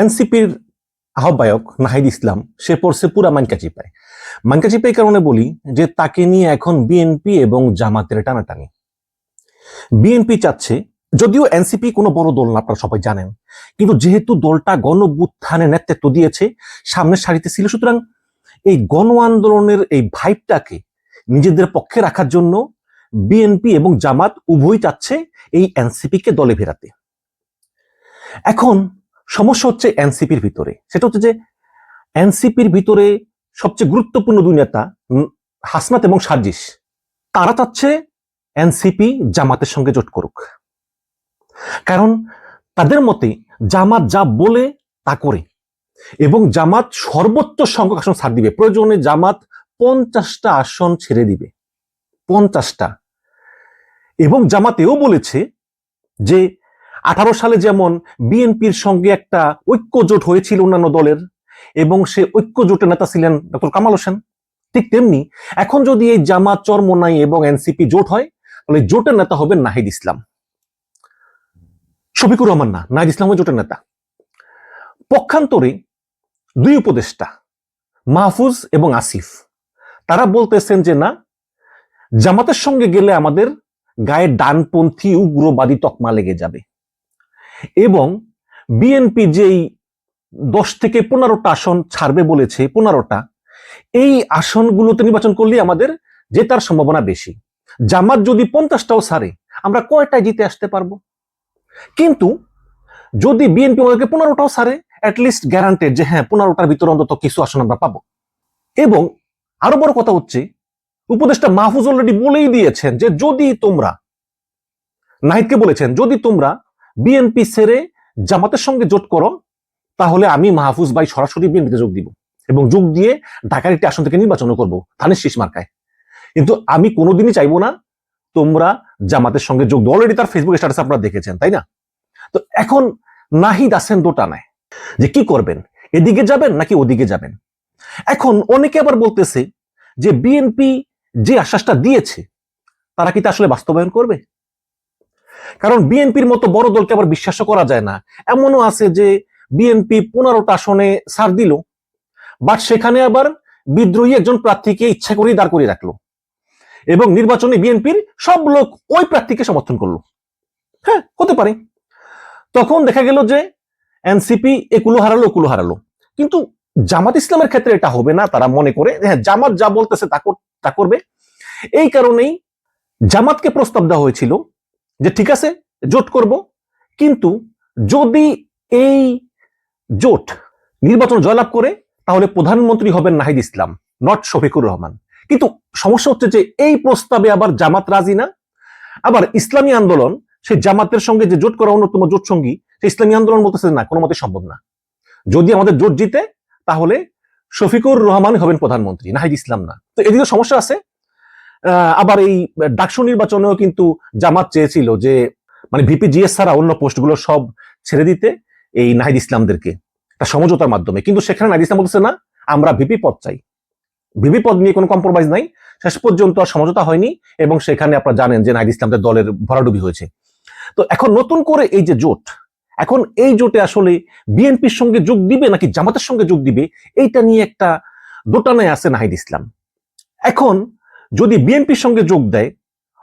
এনসিপির আহ্বায়ক নাহিদ ইসলাম, সে পড়ছে পুরা মানকা চিপায় মানকা চিপাই কারণে বলি যে তাকে নিয়ে এখন বিএনপি এবং জামাতের টানাটানি। বিএনপি চাচ্ছে, যদিও এনসিপি কোনো বড় দল না, আপনারা সবাই জানেন, কিন্তু যেহেতু দলটা গণবুত্থানে নেতৃত্ব দিয়েছে, সামনের সারিতে ছিল, সুতরাং এই গণ আন্দোলনের এই ভাইবটাকে নিজেদের পক্ষে রাখার জন্য বিএনপি এবং জামাত উভয় চাচ্ছে এই এনসিপিকে দলে ফেরাতে। এখন সমস্যা হচ্ছে এনসিপির ভিতরে। সেটা হচ্ছে যে এনসিপির ভিতরে সবচেয়ে গুরুত্বপূর্ণ দুই নেতা হাসনাত এবং সার্জিস, তারা চাচ্ছে এনসিপি জামাতের সঙ্গে জোট করুক। কারণ তাদের মতে জামাত যা বলে তা করে এবং জামাত সর্বোচ্চ সংখ্যক আসন ছাড় দিবে। প্রয়োজনে জামাত পঞ্চাশটা আসন ছেড়ে দিবে। পঞ্চাশটা। এবং জামাতেও বলেছে যে আঠারো সালে যেমন বিএনপির সঙ্গে একটা ঐক্য জোট হয়েছিল অন্যান্য দলের, এবং সে ঐক্য জোটের নেতা ছিলেন ডক্টর কামাল হোসেন, ঠিক তেমনি এখন যদি এই জামাত চরমোনাই এবং এনসিপি জোট হয়, তাহলে জোটের নেতা হবেন নাহিদ ইসলাম। শফিকুর রহমান না, নাহিদ ইসলাম জোটের নেতা। পক্ষান্তরে দুই উপদেষ্টা, মাহফুজ এবং আসিফ, তারা বলতেছেন যে না, জামাতের সঙ্গে গেলে আমাদের গায়ে ডানপন্থী উগ্রবাদী তকমা লেগে যাবে। এবং বিএনপি যেই দশ থেকে পনেরোটা আসন ছাড়বে বলেছে, পনেরোটা, এই আসনগুলোতে নির্বাচন করলে আমাদের জেতার সম্ভাবনা বেশি। জামাত যদি পঞ্চাশটাও সারে আমরা কয়টায় জিতে আসতে পারব? কিন্তু যদি বিএনপি আমাদেরকে পনেরোটাও ছাড়ে অ্যাটলিস্ট গ্যারান্টেড যে হ্যাঁ পনেরোটার ভিতরে অন্তত কিছু আসন আমরা পাবো। এবং আরও বড় কথা হচ্ছে, উপদেষ্টা মাহফুজ অলরেডি বলেই দিয়েছেন যে যদি তোমরা, নাহিদকে বলেছেন, যদি তোমরা বিএনপি ছেড়ে জামাতের সঙ্গে জোট করো, তাহলে আমি মাহফুজ ভাই সরাসরি বিএনপিতে যোগ দিব এবং যোগ দিয়ে ঢাকার একটি আসন থেকে নির্বাচন করব, ধানের শীষ মার্কায়। কিন্তু আমি কোনোদিনই চাইব না তোমরা জামাতের সঙ্গে যোগ অলরেডি তার ফেসবুক স্ট্যাটাস আপনারা দেখেছেন, তাই না? তো এখন নাহিদ আছেন দোটানায় যে কি করবেন? এদিকে যাবেন নাকি ওদিকে যাবেন? এখন অনেকে আবার বলতেছে যে বিএনপি যে আশ্বাসটা দিয়েছে, তারা কি তা আসলে বাস্তবায়ন করবে? কারণ বিএনপির মতো বড় দলকে আবার বিশ্বাসও করা যায় না। এমনও আছে যে বিএনপি পনেরোটা আসনে ছাড় দিল, বাট সেখানে আবার বিদ্রোহী একজন প্রার্থীকে ইচ্ছা করেই দাঁড় করিয়ে রাখল এবং নির্বাচনে বিএনপির সব লোক ওই প্রার্থীকে সমর্থন করল। হ্যাঁ হতে পারে। তখন দেখা গেল যে এনসিপি একুলো হারালো, ওকুলো হারালো। কিন্তু জামাত ইসলামের ক্ষেত্রে এটা হবে না, তারা মনে করে হ্যাঁ জামাত যা বলতেছে তা করবে। এই কারণেই জামাতকে প্রস্তাব দেওয়া হয়েছিল যে ঠিক আছে, জোট করব। কিন্তু যদি এই জোট নির্বাচন জয়লাভ করে, তাহলে প্রধানমন্ত্রী হবেন নাহিদ ইসলাম, নট শফিকুর রহমান। কিন্তু সমস্যা হচ্ছে যে এই প্রস্তাবে আবার জামাত রাজি না। আবার ইসলামী আন্দোলন, সেই জামাতের সঙ্গে যে জোট করা অন্যতম জোট সঙ্গী, সেই ইসলামী আন্দোলন বলতেছে না কোনো মতে সম্ভব না। যদি আমাদের জোট জিতে, তাহলে শফিকুর রহমান হবেন প্রধানমন্ত্রী, নাহিদ ইসলাম না। তো এদিকে সমস্যা আছে আবার এই ডাকসু নির্বাচনেও কিন্তু জামাত চেয়েছিল যে মানে ভিপি ছাড়া অন্য পোস্টগুলো সব ছেড়ে দিতে এই নাহিদ ইসলামদেরকে একটা সমঝোতার মাধ্যমে। কিন্তু সেখানে নাহিদ ইসলাম বলতেছে, না, আমরা ভিপি পদ চাই। ভিপি পদ নিয়ে কোনো কম্প্রোমাইজ নাই। শেষ পর্যন্ত আর সমঝোতা হয়নি এবং সেখানে আপনারা জানেন যে নাহিদ ইসলামদের দলের ভরাডুবি হয়েছে। তো এখন নতুন করে এই যে জোট, এখন এই জোটে আসলে বিএনপির সঙ্গে যোগ দিবে নাকি জামাতের সঙ্গে যোগ দিবে, এইটা নিয়ে একটা দোটানায় আছে নাহিদ ইসলাম। এখন যদি বিএনপির সঙ্গে যোগ দেয়,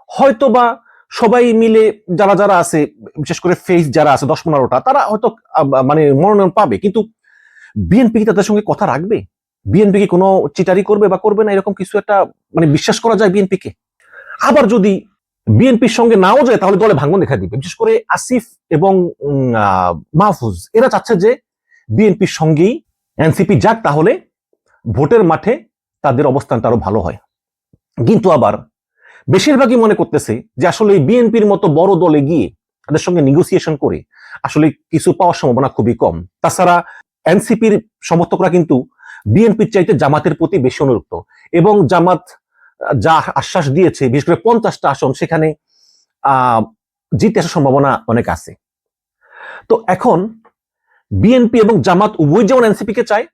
হয়তোবা সবাই মিলে যারা যারা আছে, বিশেষ করে ফেস যারা আছে, দশ পনেরোটা, তারা হয়তো মানে মনোনয়ন পাবে। কিন্তু বিএনপি কি তাদের সঙ্গে কথা রাখবে? বিএনপি কি কোনো চিটারি করবে বা করবে না? এরকম কিছু একটা মানে বিশ্বাস করা যায় বিএনপি কে আবার যদি বিএনপির সঙ্গে নাও যায়, তাহলে দলে ভাঙ্গন দেখা দিবে। বিশেষ করে আসিফ এবং মাহফুজ, এরা চাচ্ছে যে বিএনপির সঙ্গেই এনসিপি যাক, তাহলে ভোটের মাঠে তাদের অবস্থানটা আরও ভালো হয়। কিন্তু আবার বেশিরভাগই মনে করতেছে যে আসলে বিএনপির মতো বড় দলে গিয়ে তাদের সঙ্গে নেগোসিয়েশন করে আসলে কিছু পাওয়ার সম্ভাবনা খুবই কম। তাছাড়া এনসিপির সমর্থকরা কিন্তু বিএনপির চাইতে জামাতের প্রতি বেশি অনুরক্ত এবং জামাত যা আশ্বাস দিয়েছে, বিশেষ করে পঞ্চাশটা আসন সেখানে, আহ, জিতে আসার সম্ভাবনা অনেক আছে। তো এখন বিএনপি এবং জামাত উভয় যেমন এনসিপি কে চায়,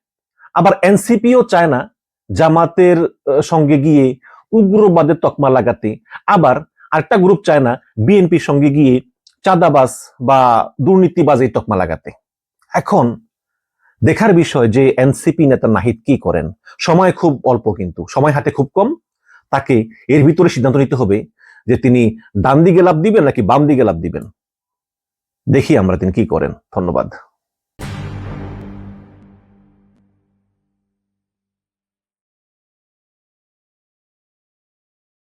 আবার এনসিপিও চায় না জামাতের সঙ্গে গিয়ে উগ্রবাদের তকমা লাগাতে। আবার আরেকটা গ্রুপ চায় না বিএনপির সঙ্গে গিয়ে চাঁদাবাজ বা দুর্নীতিবাজ এই তকমা লাগাতে। এখন দেখার বিষয় যে এনসিপি নেতা নাহিদ কি করেন? সময় খুব অল্প কিন্তু, সময় হাতে খুব কম। তাকে এর ভিতরে সিদ্ধান্ত নিতে হবে যে তিনি ডান দিকে লাভ দিবেন নাকি বাম দিকে লাভ দিবেন। দেখি আমরা তিনি কি করেন। ধন্যবাদ।